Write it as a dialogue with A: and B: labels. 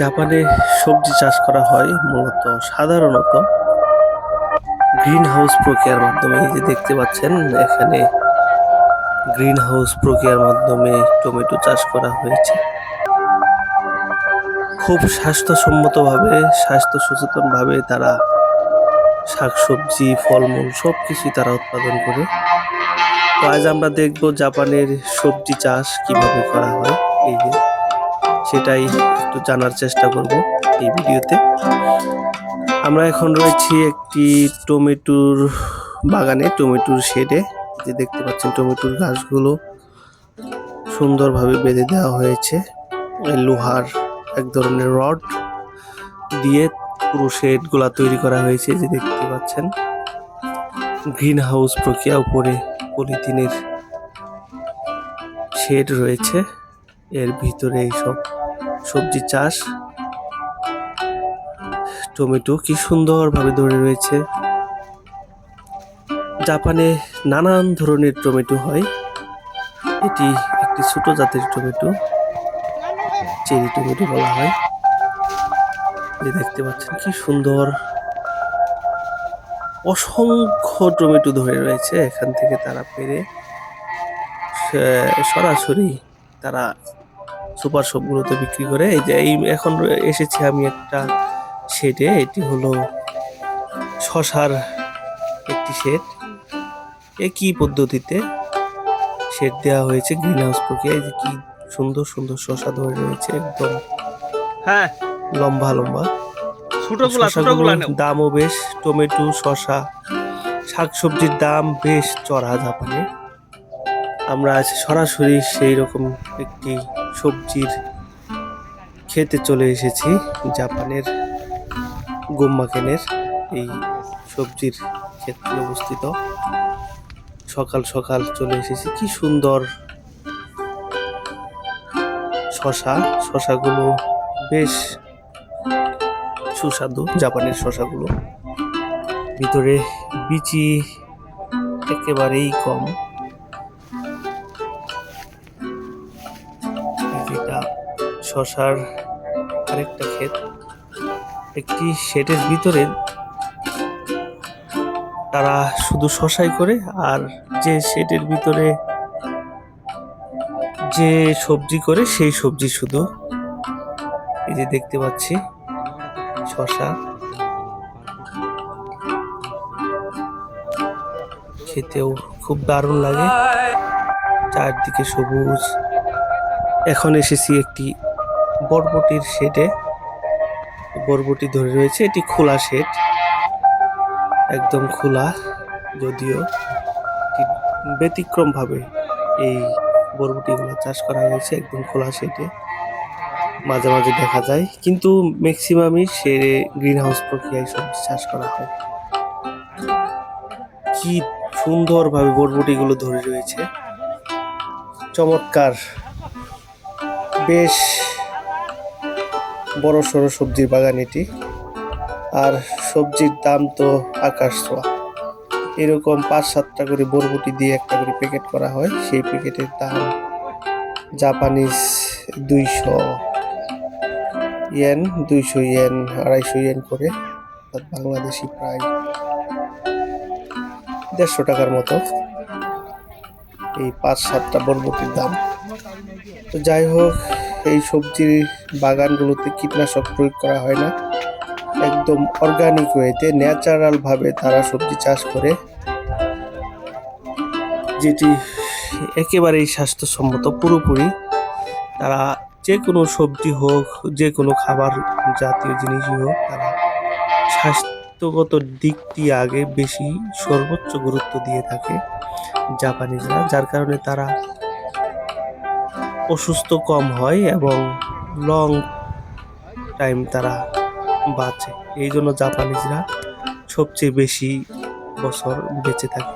A: জাপানে সবজি চাষ করা হয়, মূলত সাধারণত গ্রিন হাউস প্রক্রিয়ার মাধ্যমে। যে দেখতে পাচ্ছেন, এখানে গ্রিন হাউস প্রক্রিয়ার মাধ্যমে টমেটো চাষ করা হয়েছে। খুব স্বাস্থ্যসম্মতভাবে স্বাস্থ্য সচেতনভাবে তারা শাকসবজি, ফলমূল সব কিছুই তারা উৎপাদন করে। তো আজ আমরা দেখব জাপানের সবজি চাষ কীভাবে করা হয়। এই যে সেটাই একটু জানার চেষ্টা করব এই ভিডিওতে। আমরা এখন রয়েছি একটি টমেটোর বাগানে, টমেটোর শেডে। যে দেখতে পাচ্ছেন, টমেটোর গাছগুলো সুন্দরভাবে বেঁধে দেওয়া হয়েছে। লোহার এক ধরনের রড দিয়ে পুরো শেডগুলা তৈরি করা হয়েছে যে দেখতে পাচ্ছেন। গ্রিন হাউস প্রক্রিয়া, উপরে পলিথিনের শেড রয়েছে। এর ভিতরে এইসব সবজি চাষ। টমেটো কি সুন্দরভাবে ধরে রয়েছে। জাপানে নানান ধরনের টমেটো হয়। এটি একটি ছোট জাতের টমেটো। চেরি টমেটো বলা হয়। দেখতে পাচ্ছেন কি সুন্দর। অসংখ্য টমেটো ধরে রয়েছে। এখান থেকে তারা পেরে সরাসরি তারা সুপার শপগুলোতে বিক্রি করে। এই যে এই এখন এসেছি আমি একটা শেডে এটি হলো শশার একটি শেড একই পদ্ধতিতে শেড দেওয়া হয়েছে গ্রিন হাউস প্রক্রিয়া এই যে কি সুন্দর সুন্দর শশা ধরে রয়েছে একদম।
B: হ্যাঁ।
A: লম্বা লম্বা। দামও বেশ। টমেটো শসা শাকসবজির দাম বেশ চড়া জাপানে। আমরা আজ সরাসরি সেই রকম একটি সবজির খেতে চলে এসেছি, জাপানের গোম্মাকেনের এই সবজির ক্ষেত্রে অবস্থিত। সকাল সকাল চলে এসেছি, কি সুন্দর শশা। শশাগুলো বেশ সুস্বাদু, জাপানের শশাগুলো। ভিতরে বিচি একেবারেই কম। শশার আরেকটা ক্ষেত। একটি শেডের ভিতরে তারা শুধু শশাই করে, আর যে শেডের ভিতরে যে সবজি করে, সেই সবজি শুধু। এই যে দেখতে পাচ্ছি শশা। খেতেও খুব দারুণ লাগে। চারদিকে সবুজ। এখন এসেছি একটি বরবটির শেডে, বরবটি ধরে রয়েছে, এটি খোলা শেড, একদম খোলা, যদিও ব্যতিক্রমভাবে এই বরবটিগুলো চাষ করা হয়েছে, একদম খোলা শেডে, মাঝে মাঝে দেখা যায়, কিন্তু ম্যাক্সিমামই সে গ্রিন হাউস প্রক্রিয়ায় সবজি চাষ করা হয়। কি সুন্দরভাবে বরবটিগুলো ধরে রয়েছে, চমৎকার, বেশ বড় সড়ো সবজির বাগান এটি। আর সবজির দাম তো আকাশ ছোঁয়া। এরকম পাঁচ সাতটা করে বরবটি দিয়ে একটা করে প্যাকেট করা হয়। সেই প্যাকেটের দাম জাপানিজ দুইশো ইয়েন দুইশো ইয়েন, আড়াইশো ইয়েন করে। বাংলাদেশি প্রায় দেড়শো টাকার মতো। এই পাঁচ সাতটা বরবটির দাম। তো যাই হোক এই সবজির বাগানগুলোতে কীটনাশক প্রয়োগ করা হয় না। একদম অর্গানিক ওয়েতে ন্যাচারালভাবে তারা সবজি চাষ করে, যেটি একেবারেই স্বাস্থ্যসম্মত। পুরোপুরি তারা যে কোনো সবজি হোক, যে কোনো খাবার জাতীয় জিনিসই হোক, তারা স্বাস্থ্যগত দিকটি আগে বেশি সর্বোচ্চ গুরুত্ব দিয়ে থাকে জাপানিজরা, যার কারণে তারা অসুস্থ কম হয় এবং লং টাইম তারা বাঁচে। এই জন্য জাপানিজরা সবচেয়ে বেশি বছর বেঁচে থাকে।